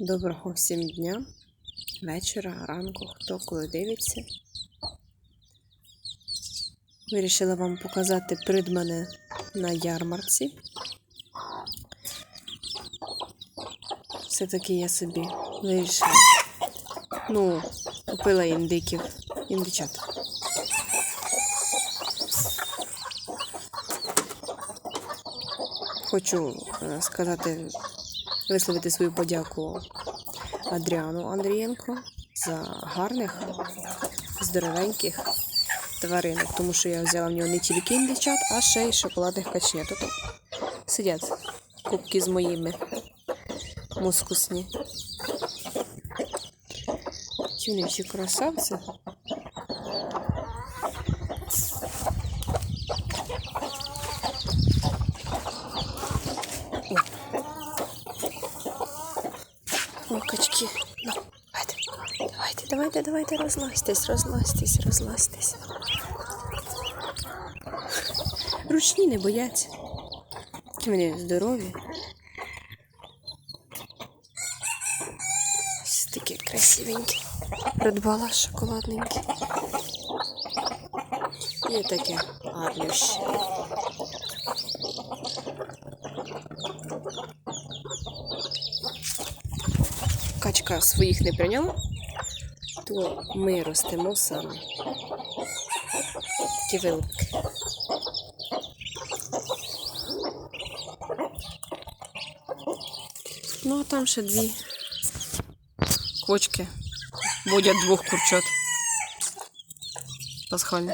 Доброго всім дня, вечора, ранку, хто коли дивиться. Вирішила вам показати придмане на ярмарці. Все-таки я собі вирішила. Ну, купила індиків, індичат. Хочу е, сказати, висловити свою подяку Адріану Андрієнко за гарних, здоровеньких тваринок, тому що я взяла в нього не тільки індичат, а ще й шоколадних качнят. Тут сидять кубки з моїми мускусні. Всі красавці. О. Ну, давайте, давайте, давайте, розлазьтесь, розлазьтесь, розлазьтесь. Ручні не бояться. Які вони здорові. Ось такі красивенькі. Придбала шоколадненькі. І таке гарнюще. Качка своїх не прийняла, то ми ростемо самі. Такі вилупки. Ну, а там ще дві кочки. Водять двох курчат. Пасхальні.